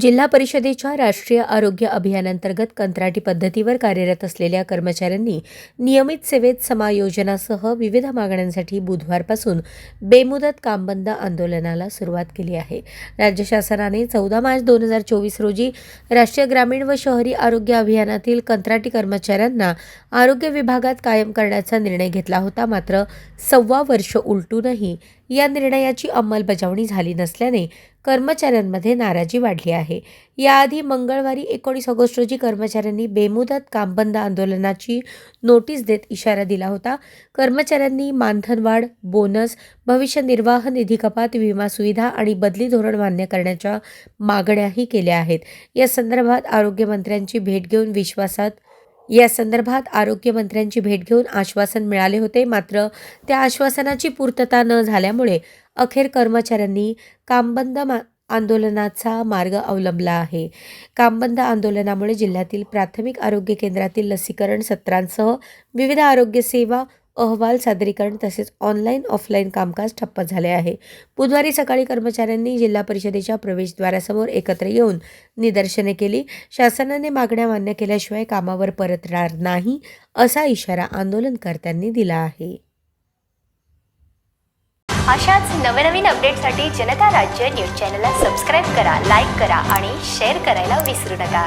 जिल्हा परिषदेच्या राष्ट्रीय आरोग्य अभियानांतर्गत कंत्राटी पद्धतीवर कार्यरत असलेल्या कर्मचाऱ्यांनी नियमित सेवेत समायोजनासह विविध मागण्यांसाठी बुधवारपासून बेमुदत कामबंद आंदोलनाला सुरुवात केली आहे. राज्य शासनाने चौदा मार्च दोन हजार चोवीस रोजी राष्ट्रीय ग्रामीण व शहरी आरोग्य अभियानातील कंत्राटी कर्मचाऱ्यांना आरोग्य विभागात कायम करण्याचा निर्णय घेतला होता. मात्र सव्वा वर्ष उलटूनही या निर्णयाची अंमलबजावणी झाली नसल्याने कर्मचाऱ्यांमध्ये नाराजी वाढली आहे. याआधी मंगळवारी एकोणीस ऑगस्ट रोजी कर्मचाऱ्यांनी बेमुदत कामबंद आंदोलनाची नोटीस देत इशारा दिला होता. कर्मचाऱ्यांनी मानधनवाढ बोनस भविष्य निर्वाह निधी कपात विमा सुविधा आणि बदली धोरण मान्य करण्याच्या मागण्याही केल्या आहेत. या संदर्भात आरोग्यमंत्र्यांची भेट घेऊन विश्वासात या संदर्भात आरोग्यमंत्र्यांची भेट घेऊन आश्वासन मिळाले होते. मात्र त्या आश्वासनाची पूर्तता न झाल्यामुळे अखेर कर्मचाऱ्यांनी कामबंद मा आंदोलनाचा मार्ग अवलंबला आहे. कामबंद आंदोलनामुळे जिल्ह्यातील प्राथमिक आरोग्य केंद्रातील लसीकरण सत्रांसह विविध आरोग्य सेवा अहवाल सादरीकरण तसेच ऑनलाईन ऑफलाईन कामकाज ठप्प झाले आहे. बुधवारी सकाळी कर्मचाऱ्यांनी जिल्हा परिषदेच्या प्रवेशद्वारासमोर एकत्र येऊन निदर्शने केली. शासनाने मागण्या मान्य केल्याशिवाय कामावर परतणार नाही असा इशारा आंदोलनकर्त्यांनी दिला आहे. अशाच नवनवीन अपडेटसाठी जनता राज्य न्यूज चॅनलला सबस्क्राईब करा लाईक करा आणि शेअर करायला विसरू नका.